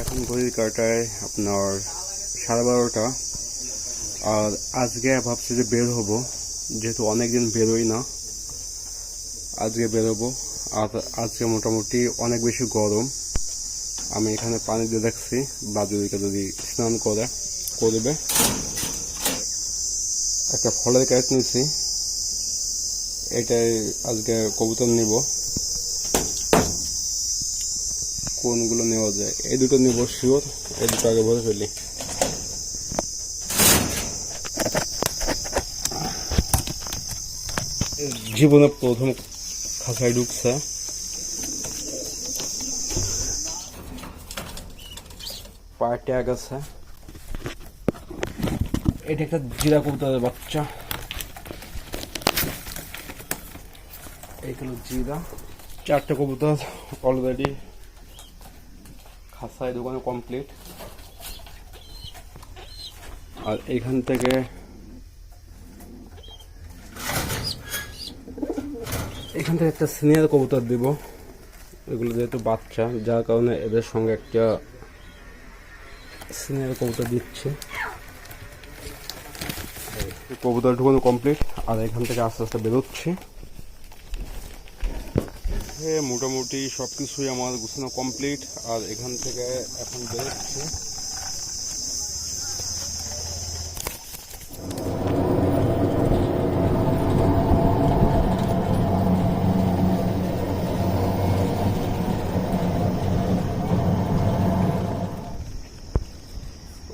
এখন ঘড়ির কাটায় আপনার সাড়ে বারোটা। আর আজকে ভাবছি যে বের হব, যেহেতু অনেকদিন বেরোই না। আজকে বেরোবো আর আজকে মোটামুটি অনেক বেশি গরম। আমি এখানে পানি দিয়ে রাখছি বাদুরিকে যদি স্নান করে, করবে। একটা ফলের ক্যাট নিয়েছি এটাই আজকে কবুতর নিব। কোনগুলো নেওয়া যায়? এই দুটো নিব শিওর এই দুটো আগে ভরে ফেলি। জীবনে প্রথম খাঁচায় ঢুকছে। পায়ে ট্যাগ আছে। এটা একটা জিরা কবুতরের বাচ্চা। এইগুলো জিরা। চারটে কবুতর অলরেডি খাসায় দোকানে কমপ্লিট আর এখান থেকে এখান থেকে একটা সিনিয়র কবুতর দিব। এগুলো যেহেতু বাচ্চা, যার কারণে এদের সঙ্গে একটা সিনিয়র কবুতর দিচ্ছে। কবুতর ঢুকানো কমপ্লিট আর এখান থেকে আস্তে আস্তে বেরোচ্ছি। এ মোটামুটি সব কিছুই আমার গুছানো কমপ্লিট আর এখান থেকে এখন বেরোচ্ছি।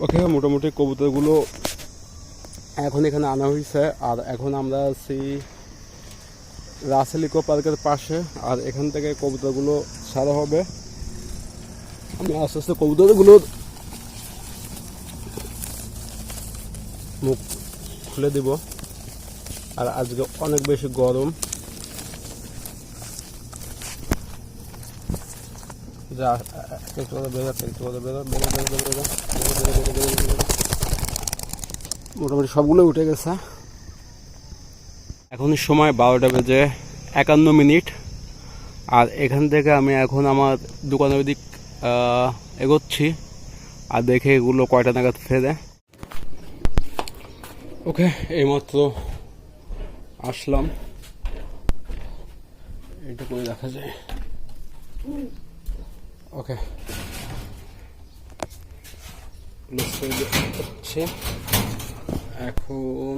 ওকে, মোটামুটি কবুতরগুলো এখন এখানে আনা হয়েছে আর এখন আমরা আছি রাসেলিকো পার্কের পাশে আর এখান থেকে কবুতরগুলো সারা হবে আমি আস্তে আস্তে কবুতরগুলোর মুখ খুলে দিব আর আজকে অনেক বেশি গরম মোটামুটি সবগুলো উঠে গেছে এখন সময় বারোটা বেজে একান্ন মিনিট। আর এখান থেকে আমি এখন আমার দোকানের দিক এগোচ্ছি। আর দেখে এগুলো কয়টা নাগাদ ফেরে ওকে, এইমাত্র আসলাম। এটা করে দেখা যায়। ওকে। এখন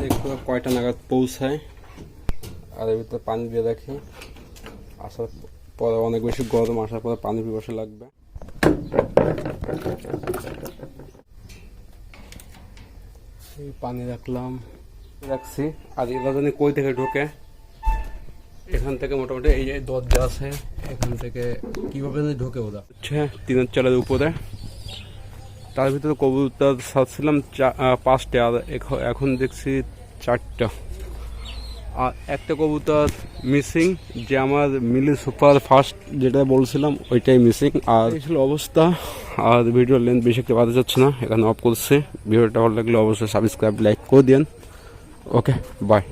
দেখব কয়টা নাগাদ পৌঁছায়। আর এর ভিতরে পানি দিয়ে রাখি আসার পরে অনেক বেশি গরম, আসার পরে পানি পিপাসা লাগবে। পানি রাখলাম। রাখছি। আর এরা জানি কই থেকে ঢোকে? এখান থেকে মোটামুটি এই যে দরজা আছে, এখান থেকে কীভাবে ঢোকে ওরা। হচ্ছে তিনের চালের উপরে। তার ভিতরে কবুতর ছাড়ছিলাম পাঁচটা, আর এখন দেখছি চারটা। আর একটা কবুতর মিসিং যে আমার মিলি সুপার ফার্স্ট যেটা বলছিলাম, ওইটাই মিসিং আর ছিল অবস্থা। আর ভিডিওর লেন্থ বেশি একটা বাধা যাচ্ছে না, এখানে অফ করছে। ভিডিওটা ভালো লাগলে অবশ্যই সাবস্ক্রাইব লাইক করে দিন ওকে বাই